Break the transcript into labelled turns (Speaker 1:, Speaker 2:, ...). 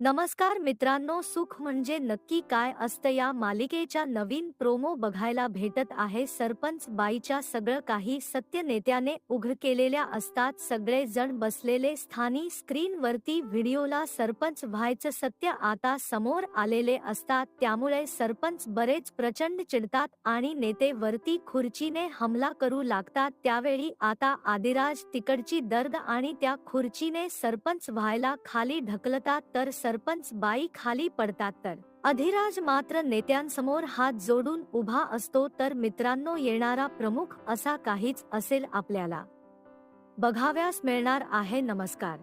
Speaker 1: नमस्कार मित्रांनो सुख म्हणजे नक्की काय असतं या मालिकेच्या नवीन प्रोमो बघायला भेटत आहे सरपंच बाईच्या सगळं काही सत्य नेत्याने उघड केलेल्या असतात. सगळे जण बसलेले स्थानी स्क्रीनवरती व्हिडिओला सरपंच व्हायचं सत्य आता समोर आलेले असतात. त्यामुळे सरपंच बरेच प्रचंड चिडतात आणि नेते वरती खुर्चीने हमला करू लागतात. त्यावेळी आता आदिराज तिकडची दर्द आणि त्या खुर्चीने सरपंच व्हायला खाली ढकलतात. तर सरपंच बाई खाली पडतात तर. अधिराज मात्र नेत्यांसमोर हात जोडून उभा असतो तर मित्रांनो येणारा प्रमुख असा काहीच असेल आपल्याला. बघाव्यास मिळणार आहे नमस्कार.